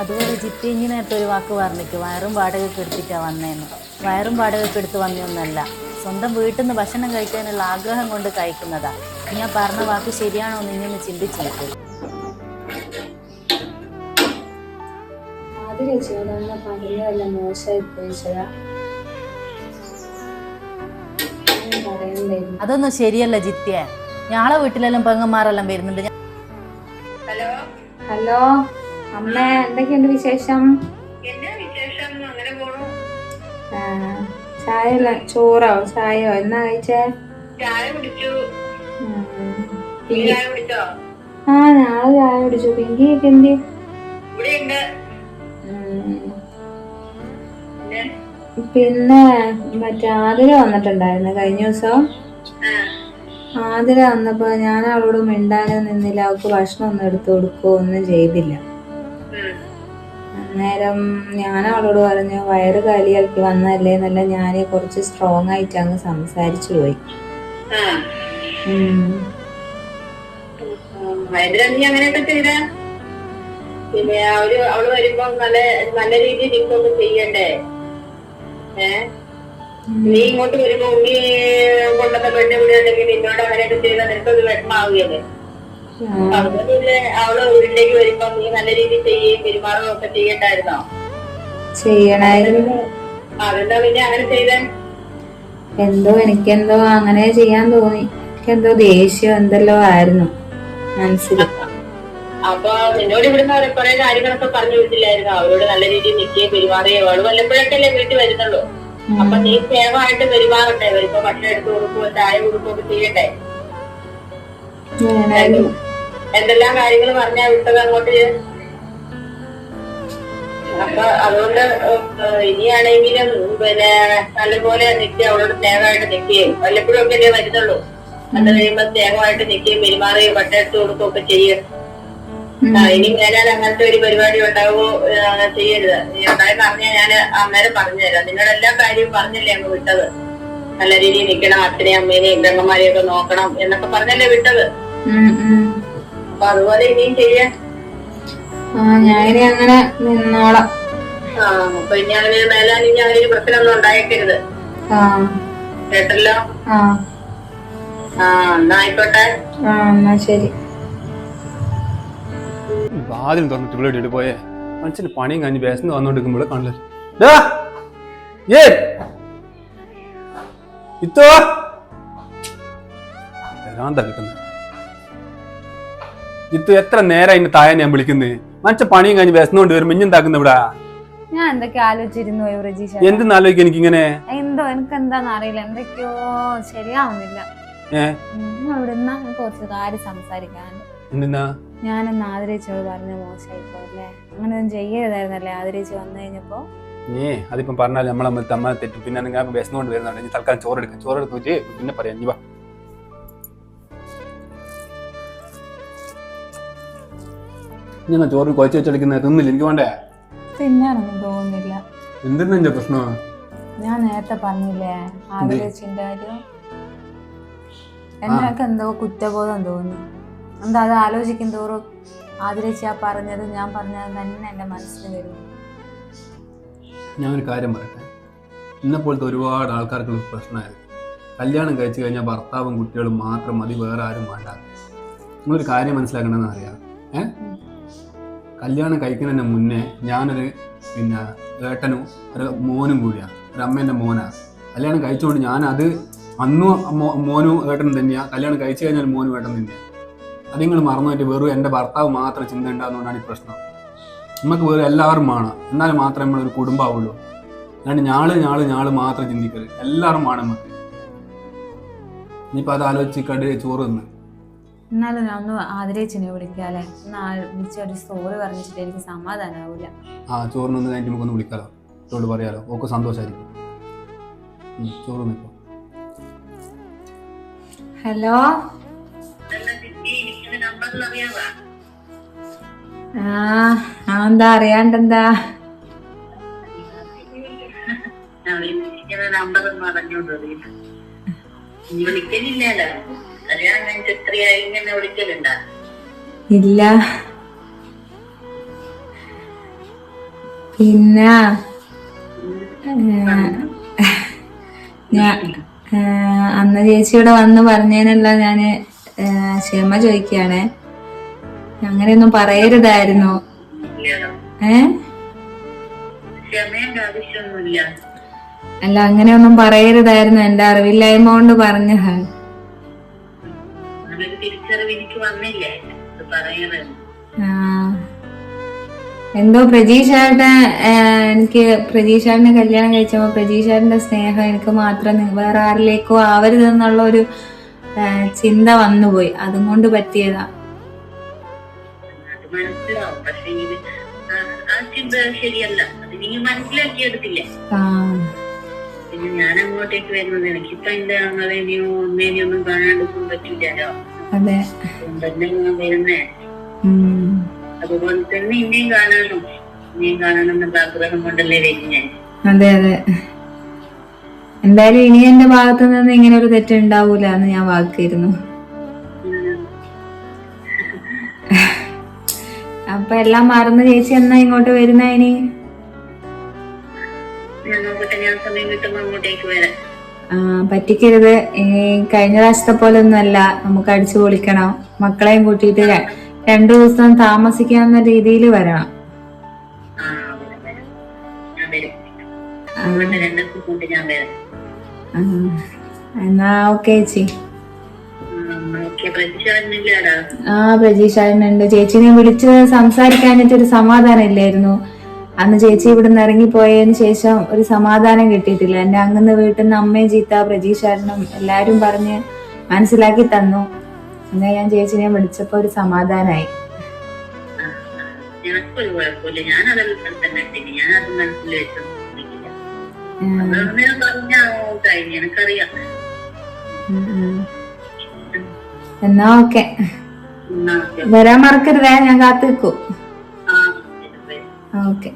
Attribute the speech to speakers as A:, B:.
A: അതുപോലെ ജിത്തി ഇനി നേരത്തെ ഒരു വാക്ക് പറഞ്ഞിട്ട് വയറും വാടകയ്ക്ക് എടുത്തിട്ടാണ് വന്നേന്ന്. വയറും വാടകയ്ക്ക് എടുത്ത് വന്നൊന്നല്ല. സ്വന്തം വീട്ടിൽ നിന്ന് ഭക്ഷണം കഴിക്കാനുള്ള ആഗ്രഹം കൊണ്ട് കഴിക്കുന്നതാ. ഞാൻ പറഞ്ഞ വാക്ക് ശരിയാണോ എന്ന്
B: ഇങ്ങനെ ചിന്തിച്ചിട്ട് പറഞ്ഞതല്ല മോശമായി
A: അതൊന്നും ശരിയല്ല ജിത്യ ഞാളെ വീട്ടിലെല്ലാം പെങ്ങന്മാരെല്ലാം വരുന്നുണ്ട്. ഹലോ?
B: ഹലോ? അമ്മ എന്തൊക്കെയുണ്ട് വിശേഷം? ആ, ചായ അല്ല ചോറോ? ചായയോ? എന്നാ കഴിച്ചേ? ആ ഞാൾ ചായ കുടിച്ചു? പിങ്കിയൊക്കെ എന്ത്?
C: ഇവിടെ ഉണ്ട്
B: പിന്നെ? മറ്റേ ആതിര വന്നിട്ടുണ്ടായിരുന്നു കഴിഞ്ഞ ദിവസം. ആതിര വന്നപ്പോ ഞാൻ അവളോട് മിണ്ടാനോ നിന്നില്ല. അവൾക്ക് ഭക്ഷണം ഒന്നും എടുത്തു കൊടുക്കുകയോ ഒന്നും ചെയ്തില്ല. അന്നേരം ഞാൻ അവളോട് പറഞ്ഞു വയറ് കാലിയാക്കി വന്നല്ലേ എന്നല്ല ഞാൻ കുറച്ച് സ്ട്രോങ് ആയിട്ട് അങ്ങ് സംസാരിച്ചു പോയി.
C: പിന്നെ അവർ അവൾ വരുമ്പോ നല്ല നല്ല രീതിയിൽ നിൽക്കൊക്കെ ചെയ്യണ്ടേ? ഏ? നീ ഇങ്ങോട്ട് വരുമ്പോ ഉണ്ണി കൊണ്ടൊക്കെ പെണ്ണ് ഇവിടെ ഉണ്ടെങ്കിൽ നിന്നോട് അങ്ങനെയൊക്കെ ചെയ്താൽ നിനക്കൊരു വിഷമാവുകയല്ലേ
B: ആ,
C: അതുപോലെ അവൾ വീട്ടിലേക്ക് വരുമ്പോ നീ നല്ല രീതിയിൽ ചെയ്യുകയും പെരുമാറുകയും ഒക്കെ ചെയ്യണ്ടായിരുന്നോ?
B: ചെയ്യണായിരുന്നു.
C: അതെന്താ പിന്നെ അങ്ങനെ ചെയ്തേ?
B: എന്തോ എനിക്കെന്തോ അങ്ങനെ ചെയ്യാൻ തോന്നി. എനിക്കെന്തോ ദേഷ്യം എന്തല്ലോ ആയിരുന്നു മനസ്സിൽ.
C: അപ്പൊ നിന്നോട് ഇവിടുന്ന് കുറെ കാര്യങ്ങളൊക്കെ പറഞ്ഞു വിട്ടില്ലായിരുന്നു? അവരോട് നല്ല രീതിയിൽ നിൽക്കുകയും പെരുമാറുകയും. അവൾ വല്ലപ്പോഴൊക്കെ അല്ലേ വീട്ടിൽ വരുന്നുള്ളൂ. അപ്പൊ നീ സേവായിട്ട് പെരുമാറണ്ടേ? വരുമ്പോ ഭക്ഷണം എടുത്ത് കൊടുക്കുകയോ ചായ കൊടുക്കുകയോ ചെയ്യണ്ടേ?
B: വേണായിരുന്നു
C: എന്തെല്ലാം കാര്യങ്ങൾ പറഞ്ഞാ വിട്ടത് അങ്ങോട്ട്? അപ്പൊ അതുകൊണ്ട് ഇനിയാണെങ്കിലും പിന്നെ നല്ലപോലെ നിൽക്കുക അവളോട് സ്നേഹമായിട്ട് നിൽക്കുകയും വല്ലപ്പോഴും ഒക്കെ അല്ലേ വരുന്നുള്ളൂ. അത് കഴിയുമ്പോ സ്നേഹമായിട്ട് നിൽക്കുകയും പെരുമാറുകയും എടുത്ത് കൊടുക്കുകയും ഒക്കെ ചെയ്യും. ഇനി മേലാൽ അങ്ങനത്തെ ഒരു പരിപാടി ഉണ്ടാവോ ചെയ്യരുത്. ഉണ്ടായി പറഞ്ഞാൽ ഞാൻ അന്നേരം പറഞ്ഞുതരാം. നിങ്ങളുടെ കാര്യവും പറഞ്ഞല്ലേ അങ്ങ് വിട്ടത്. നല്ല രീതിയിൽ നിൽക്കണം അച്ഛനെയും അമ്മേനെയും പെങ്ങന്മാരെയും ഒക്കെ നോക്കണം എന്നൊക്കെ പറഞ്ഞല്ലേ വിട്ടത്. അപ്പൊ അതുപോലെ ഇനിയും ചെയ്യാൻ?
B: ഞാനിനി അങ്ങനെ നിന്നോളാം.
C: ആ അപ്പൊ ഇനി അങ്ങനെ മേലാൽ ഇനി അങ്ങനെ ഒരു പ്രശ്നമൊന്നും ഉണ്ടായേക്കരുത്.
B: ആ.
C: കേട്ടല്ലോ?
B: ആ.
C: ആ എന്നാ ആയിക്കോട്ടെ.
B: ആ എന്നാ ശരി.
D: വാതിൽ തുറന്നിട്ട് ഇവിടെ പോയേ. മനുഷ്യന് പണിയും കഴിഞ്ഞ് വിശന്ന് വന്നോണ്ടിരിക്കുമ്പോൾ! ഏ! ഇത്തോ. ഭ്രാന്താ കിട്ടുന്നത് ഇത്തു എത്ര നേരം അതിന്റെ തായ ഞാൻ വിളിക്കുന്നത് മനുഷ്യ പണിയും കഴിഞ്ഞ് വിശന്നുകൊണ്ട് വരുമ്പോ ഇഞ്ഞെന്താക്കുന്ന ഇവിടെ?
B: ഞാൻ എന്തൊക്കെ ആലോചിച്ചിരുന്നു പ്രജീഷ
D: എന്തെന്ന് എനിക്ക് ഇങ്ങനെ
B: എന്തോ എനിക്ക് എന്താന്ന് അറിയില്ല. എന്തൊക്കെയോ ശരിയാവുന്നില്ല. കുറച്ച് കാര്യം സംസാരിക്കാൻ
D: എന്തിനാ?
B: ഞാനെന്ന് ആദരിച്ചോട് പറഞ്ഞ മോശമായി പോലെ അങ്ങനെ ഒന്നും ചെയ്യരുതായിരുന്നല്ലേ ആദരിച്ച് വന്നു കഴിഞ്ഞപ്പോ?
D: ഏ അതിപ്പം പറഞ്ഞാൽ നമ്മൾ തമ്മ തെറ്റും. പിന്നെ ഞാൻ വിശന്നുകൊണ്ട് വരുന്നുണ്ട്. ഇനി തൽക്കാലം ചോറെടുക്കാം. ചോറെടുത്ത് വെച്ച് പിന്നെ പറയാം. നീ വാ. ഞാൻ ചോറ് കുഴച്ച് വെച്ചെടുക്കുന്ന? തിന്നില്ല? എനിക്ക് വേണ്ടേ?
B: തിന്നാനൊന്നും തോന്നുന്നില്ല.
D: എന്തിനാ എന്റെ പ്രശ്നം?
B: ഞാൻ നേരത്തെ പറഞ്ഞില്ലേ ആദരിച്ചിന്റെ കാര്യം? എന്നൊക്കെ എന്തോ കുറ്റബോധം തോന്നി. എന്താ അത് ആലോചിക്കും തോറും ആദരിച്ച് പറഞ്ഞത് ഞാൻ പറഞ്ഞത് തന്നെ എന്റെ മനസ്സിൽ വരും.
D: ഞാനൊരു കാര്യം പറയട്ടെ? ഇന്നെ പോലത്തെ ഒരുപാട് ആൾക്കാർക്കുള്ള പ്രശ്നമായത്. കല്യാണം കഴിച്ചു കഴിഞ്ഞാൽ ഭർത്താവും കുട്ടികളും മാത്രം മതി വേറെ ആരും വേണ്ട. നിങ്ങളൊരു കാര്യം മനസ്സിലാക്കണമെന്ന് അറിയാം ഏ? കല്യാണം കഴിക്കുന്നതിന് മുന്നേ ഞാനൊരു പിന്നെ ഏട്ടനും ഒരു മോനും കൂടിയാണ് ഒരു അമ്മേന്റെ മോനാണ് കല്യാണം കഴിച്ചുകൊണ്ട് ഞാൻ അത് അന്നും മോനും ഏട്ടനും തന്നെയാണ് കല്യാണം കഴിച്ചു കഴിഞ്ഞാൽ മോനും ഏട്ടൻ തന്നെയാണ് അത് നിങ്ങൾ പറ്റി വെറും എന്റെ ഭർത്താവ് മാത്രം ചിന്ത ഉണ്ടാകുന്നതുകൊണ്ടാണ് ഈ പ്രശ്നം. നമുക്ക് വേറെ എല്ലാവരും വേണം എന്നാൽ മാത്രമേ നമ്മളൊരു കുടുംബമാവുള്ളൂ. അല്ലാണ്ട് ഞാൾ ഞാൾ ഞാൾ മാത്രം ചിന്തിക്കരുത്. എല്ലാവരും വേണം നമുക്ക്. ഇനിയിപ്പോൾ അത് ആലോചിച്ച് കടി ചോറ് തിന്ന്.
B: എന്നാലും ഞാൻ ഒന്ന് ആദരേച്ചിനെ വിളിക്കാല്ലേ ഒന്ന് ആ- ഒരു സ്റ്റോറി പറഞ്ഞിട്ട് എനിക്ക് സമാധാനാവൂല.
D: ആ ചോറിനൊന്ന് കഴിഞ്ഞിട്ട് നമുക്കൊന്ന് വിളിക്കാലോ. ചോട് പറയാലോ. ഓക്ക് സന്തോഷമായിരിക്കും ചോറ് നിൽക്കും
B: ഹലോ? ആ എന്താ അറിയാണ്ടെന്താ? ഇല്ല. പിന്നെ അന്ന ചേച്ചിയോടെ വന്ന് പറഞ്ഞതിനല്ല ഞാൻ ക്ഷമ ചോദിക്കുകയാണേ അങ്ങനെയൊന്നും പറയരുതായിരുന്നു. ഏ? അല്ല അങ്ങനെയൊന്നും പറയരുതായിരുന്നു എന്റെ അറിവില്ലായ്മ കൊണ്ട് പറഞ്ഞതാണ്. എന്തോ പ്രജീഷേട്ടൻ എനിക്ക് പ്രജീഷേട്ടനെ കല്യാണം കഴിച്ചപ്പോ പ്രജീഷേട്ടന്റെ സ്നേഹം എനിക്ക് മാത്രം വേറെ ആരിലേക്കോ ആവരുതെന്നുള്ള ഒരു ചിന്ത വന്നുപോയി. അതും കൊണ്ട് പറ്റിയതാ.
E: മനസ്സിലാവും. പക്ഷെ ഇത് ആ ചിന്ത ശരിയല്ല. അത് നീ മനസ്സിലാക്കിയെടുത്തില്ലേ. പിന്നെ ഞാൻ അങ്ങോട്ടേക്ക് വരുന്നത് എനിക്കിപ്പൊ എന്റെ അങ്ങളേനെയോ അമ്മേനെയോ ഒന്നും കാണാണ്ടിരിക്കാൻ പറ്റില്ലല്ലോ
B: അതെ.
E: അതുകൊണ്ടല്ലേ ഞാൻ വരുന്നേ. അതുപോലെ തന്നെ ഇനിയും കാണാനും ഇനിയും കാണാനെന്നുള്ള ആഗ്രഹം കൊണ്ടല്ലേ വരുന്നേ.
B: അതെ അതെ. എന്തായാലും ഇനി എന്റെ ഭാഗത്തു നിന്ന് ഇങ്ങനെ ഒരു തെറ്റുണ്ടാവൂല എന്ന് ഞാൻ വാക്കിയിരുന്നു. അപ്പൊ എല്ലാം മറന്ന് ചേച്ചി എന്നാ ഇങ്ങോട്ട് വരുന്ന ഇനി? പറ്റിക്കരുത്. ഈ കഴിഞ്ഞ പ്രാവശ്യത്തെ പോലെ ഒന്നുമല്ല നമുക്ക് അടിച്ചു പൊളിക്കണം. മക്കളെയും കൂട്ടിയിട്ട് രണ്ടു ദിവസം താമസിക്കാവുന്ന രീതിയിൽ വരണം. എന്നാ ഓക്കെ
E: വരാം.
B: ആ പ്രജീഷാനുണ്ട് ചേച്ചിനെ വിളിച്ച് സംസാരിക്കാനായിട്ട് ഒരു സമാധാനം ഇല്ലായിരുന്നു അന്ന് ചേച്ചി ഇവിടുന്ന് ഇറങ്ങിപ്പോയതിന് ശേഷം ഒരു സമാധാനം കിട്ടിയിട്ടില്ല. എന്റെ അങ്ങന്ന് വീട്ടിൽ നിന്ന് അമ്മയും ചീത്ത പ്രജീഷാരനും എല്ലാരും പറഞ്ഞ് മനസ്സിലാക്കി തന്നു. എന്നാ ഞാൻ ചേച്ചിനെ വിളിച്ചപ്പോ ഒരു സമാധാനായി.
E: എനിക്കൊരു കുഴപ്പമില്ല. ഞാൻ അതെല്ലാം തന്നെ ഞാൻ അത് മനസ്സിൽ വെച്ചു പറഞ്ഞ കഴിഞ്ഞു. എനിക്കറിയാം.
B: എന്നാ ഓക്കെ. വരാൻ മറക്കരുതേ ഞാൻ കാത്തു നിൽക്കൂ. ഓക്കെ.